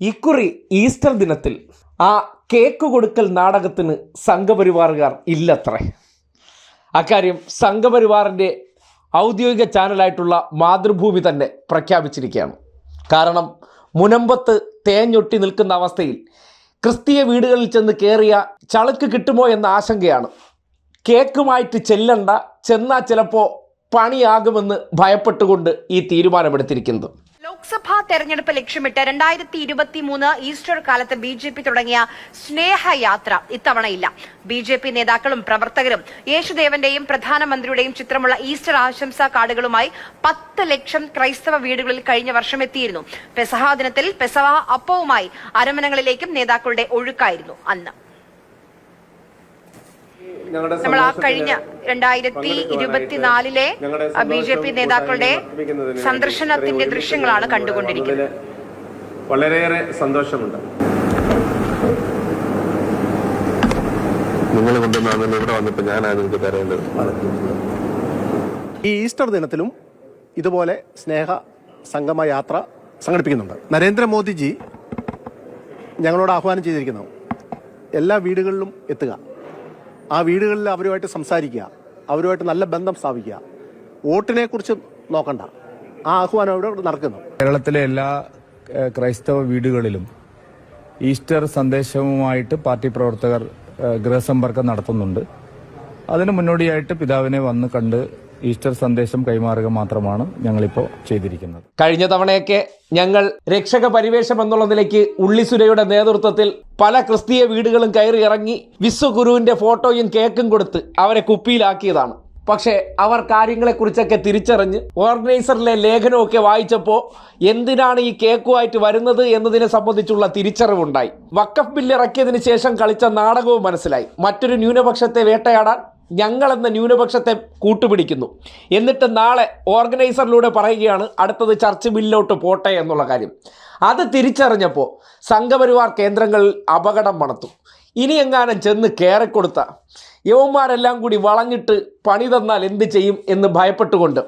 ഇക്കുറി ഈസ്റ്റർ ദിനത്തിൽ ആ കേക്ക് കൊടുക്കൽ നാടകത്തിന് സംഘപരിവാറുകാർ ഇല്ലത്രേ. അക്കാര്യം സംഘപരിവാറിന്റെ ഔദ്യോഗിക ചാനലായിട്ടുള്ള മാതൃഭൂമി തന്നെ പ്രഖ്യാപിച്ചിരിക്കുകയാണ്. കാരണം മുനമ്പത്ത് തേഞ്ഞൊട്ടി നിൽക്കുന്ന അവസ്ഥയിൽ ക്രിസ്തീയ വീടുകളിൽ ചെന്ന് കയറിയ ചളുക്ക് കിട്ടുമോ എന്ന ആശങ്കയാണ്. കേക്കുമായിട്ട് ചെല്ലണ്ട ചെന്നാൽ ചിലപ്പോൾ പണിയാകുമെന്ന് ഭയപ്പെട്ടുകൊണ്ട് ഈ തീരുമാനമെടുത്തിരിക്കുന്നത്. ലോക്സഭാ തെരഞ്ഞെടുപ്പ് ലക്ഷ്യമിട്ട് രണ്ടായിരത്തി ഇരുപത്തി മൂന്ന് ഈസ്റ്റർ കാലത്ത് ബി ജെ പി തുടങ്ങിയ സ്നേഹയാത്ര ഇത്തവണയില്ല. ബി ജെ പി നേതാക്കളും പ്രവർത്തകരും യേശുദേവന്റെയും പ്രധാനമന്ത്രിയുടെയും ചിത്രമുള്ള ഈസ്റ്റർ ആശംസാ കാർഡുകളുമായി പത്ത് ലക്ഷം ക്രൈസ്തവ വീടുകളിൽ കഴിഞ്ഞ വർഷം എത്തിയിരുന്നു. പെസഹാ ദിനത്തിൽ പെസഹ അപ്പവുമായി അരമനകളിലേക്കും നേതാക്കളുടെ ഒഴുക്കായിരുന്നു അന്ന്. നമ്മൾ ആ കഴിഞ്ഞ രണ്ടായിരത്തി ഇരുപത്തിനാലിലെ ബി ജെ പി നേതാക്കളുടെ സന്ദർശനത്തിന്റെ ദൃശ്യങ്ങളാണ് കണ്ടുകൊണ്ടിരിക്കുന്നത്. വളരെയേറെ സന്തോഷമുണ്ട്. നിങ്ങൾ ഇവിടെ വന്നപ്പോൾ ഞാനാണ് നിങ്ങൾക്ക് തരേണ്ടത് ഈ ഈസ്റ്റർ ദിനത്തിലും ഇതുപോലെ സ്നേഹ സംഗമ യാത്ര സംഘടിപ്പിക്കുന്നുണ്ട്. നരേന്ദ്രമോദിജി ഞങ്ങളോട് ആഹ്വാനം ചെയ്തിരിക്കുന്നു. എല്ലാ വീടുകളിലും എത്തുക. ആ വീടുകളിൽ അവരുമായിട്ട് സംസാരിക്കുക അവരുമായിട്ട് നല്ല ബന്ധം സ്ഥാപിക്കുക. വോട്ടിനെ കുറിച്ച് നോക്കണ്ട. ആ ആഹ്വാനം അവിടെ നടക്കുന്നു. കേരളത്തിലെ എല്ലാ ക്രൈസ്തവ വീടുകളിലും ഈസ്റ്റർ സന്ദേശവുമായിട്ട് പാർട്ടി പ്രവർത്തകർ ഗൃഹസമ്പർക്കം നടത്തുന്നുണ്ട്. അതിന് മുന്നോടിയായിട്ട് പിതാവിനെ വന്ന് കണ്ട് ഈസ്റ്റർ സന്ദേശം കൈമാറുക മാത്രമാണ് ഞങ്ങളിപ്പോൾ ചെയ്തിരിക്കുന്നത്. കഴിഞ്ഞ തവണയൊക്കെ ഞങ്ങൾ രക്ഷക പരിവേഷം എന്നുള്ള നിലയ്ക്ക് ഉള്ളിസുരയുടെ നേതൃത്വത്തിൽ പല ക്രിസ്തീയ വീടുകളും കയറി ഇറങ്ങി വിശ്വഗുരുവിന്റെ ഫോട്ടോയും കേക്കും കൊടുത്ത് അവരെ കുപ്പിയിലാക്കിയതാണ്. പക്ഷേ അവർ കാര്യങ്ങളെക്കുറിച്ചൊക്കെ തിരിച്ചറിഞ്ഞ് ഓർഗനൈസറിലെ ലേഖനമൊക്കെ വായിച്ചപ്പോൾ എന്തിനാണ് ഈ കേക്കുമായിട്ട് വരുന്നത് എന്നതിനെ സംബന്ധിച്ചുള്ള തിരിച്ചറിവുണ്ടായി. വക്കഫ് ബില്ല് ഇറക്കിയതിന് ശേഷം കളിച്ച നാടകവും മനസ്സിലായി. മറ്റൊരു ന്യൂനപക്ഷത്തെ വേട്ടയാടാൻ ഞങ്ങളെന്ന ന്യൂനപക്ഷത്തെ കൂട്ടുപിടിക്കുന്നു. എന്നിട്ട് നാളെ ഓർഗനൈസറിലൂടെ പറയുകയാണ് അടുത്തത് ചർച്ച് മില്ലോട്ട് പോട്ടെ എന്നുള്ള കാര്യം. അത് തിരിച്ചറിഞ്ഞപ്പോൾ സംഘപരിവാർ കേന്ദ്രങ്ങളിൽ അപകടം മണത്തു. ഇനി എങ്ങാനും ചെന്ന് കയറിക്കൊടുത്ത യവന്മാരെല്ലാം കൂടി വളഞ്ഞിട്ട് പണി തന്നാൽ എന്ത് ചെയ്യും എന്ന് ഭയപ്പെട്ടുകൊണ്ട്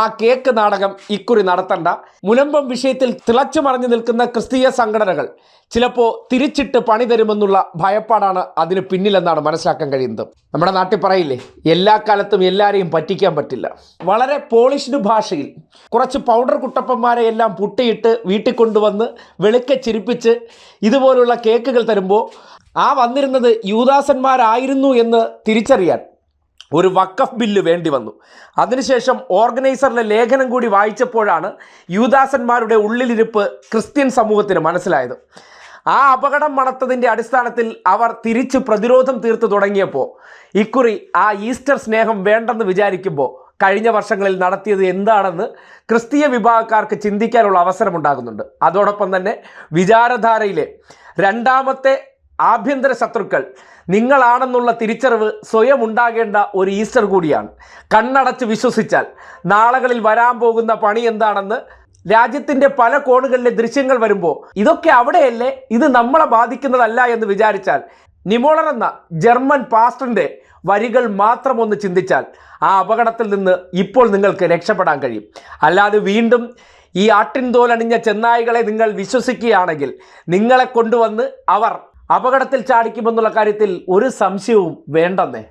ആ കേക്ക് നാടകം ഇക്കുറി നടത്തണ്ട. മുലമ്പം വിഷയത്തിൽ തിളച്ചു മറിഞ്ഞു നിൽക്കുന്ന ക്രിസ്തീയ സംഘടനകൾ ചിലപ്പോൾ തിരിച്ചിട്ട് പണി തരുമെന്നുള്ള ഭയപ്പാടാണ് അതിന് പിന്നിലെന്നാണ് മനസ്സിലാക്കാൻ കഴിയുന്നത്. നമ്മുടെ നാട്ടിൽ പറയില്ലേ എല്ലാ കാലത്തും എല്ലാവരെയും പറ്റിക്കാൻ പറ്റില്ല. വളരെ പോളിഷ്ഡ് ഭാഷയിൽ കുറച്ച് പൗഡർ കുട്ടപ്പന്മാരെ എല്ലാം പുട്ടിയിട്ട് വീട്ടിൽ കൊണ്ടുവന്ന് വെളുക്കെ ചിരിപ്പിച്ച് ഇതുപോലുള്ള കേക്കുകൾ തരുമ്പോൾ ആ വന്നിരുന്നത് യൂദാസന്മാരായിരുന്നു എന്ന് തിരിച്ചറിയാൻ ഒരു വക്കഫ് ബില്ല് വേണ്ടി വന്നു. അതിനുശേഷം ഓർഗനൈസറിലെ ലേഖനം കൂടി വായിച്ചപ്പോഴാണ് യൂദാസന്മാരുടെ ഉള്ളിലിരിപ്പ് ക്രിസ്ത്യൻ സമൂഹത്തിന് മനസ്സിലായത്. ആ അപകടം മണത്തതിന്റെ അടിസ്ഥാനത്തിൽ അവർ തിരിച്ച് പ്രതിരോധം തീർത്തു തുടങ്ങിയപ്പോൾ ഇക്കുറി ആ ഈസ്റ്റർ സ്നേഹം വേണ്ടെന്ന് വിചാരിക്കുമ്പോൾ കഴിഞ്ഞ വർഷങ്ങളിൽ നടത്തിയത് എന്താണെന്ന് ക്രിസ്തീയ വിഭാഗക്കാർക്ക് ചിന്തിക്കാനുള്ള അവസരമുണ്ടാകുന്നുണ്ട്. അതോടൊപ്പം തന്നെ വിചാരധാരയിലെ രണ്ടാമത്തെ ആഭ്യന്തര ശത്രുക്കൾ. നിങ്ങളാണെന്നുള്ള തിരിച്ചറിവ് സ്വയം ഉണ്ടാകേണ്ട ഒരു ഈസ്റ്റർ കൂടിയാണ്. കണ്ണടച്ച് വിശ്വസിച്ചാൽ നാളുകളിൽ വരാൻ പോകുന്ന പണി എന്താണെന്ന് രാജ്യത്തിന്റെ പല കോണുകളിലെ ദൃശ്യങ്ങൾ വരുമ്പോൾ ഇതൊക്കെ അവിടെയല്ലേ? ഇത് നമ്മളെ ബാധിക്കുന്നതല്ല എന്ന് വിചാരിച്ചാൽ നിമോളർ എന്ന ജർമ്മൻ പാസ്റ്ററിന്റെ വരികൾ മാത്രം ഒന്ന് ചിന്തിച്ചാൽ ആ അപകടത്തിൽ നിന്ന് ഇപ്പോൾ നിങ്ങൾക്ക് രക്ഷപ്പെടാൻ കഴിയും. അല്ലാതെ വീണ്ടും ഈ ആട്ടിൻതോലണിഞ്ഞ ചെന്നായികളെ നിങ്ങൾ വിശ്വസിക്കുകയാണെങ്കിൽ നിങ്ങളെ കൊണ്ടുവന്ന് അവർ അപകടത്തിൽ ചാടിക്കുമെന്നുള്ള കാര്യത്തിൽ ഒരു സംശയവും വേണ്ടെന്നേ.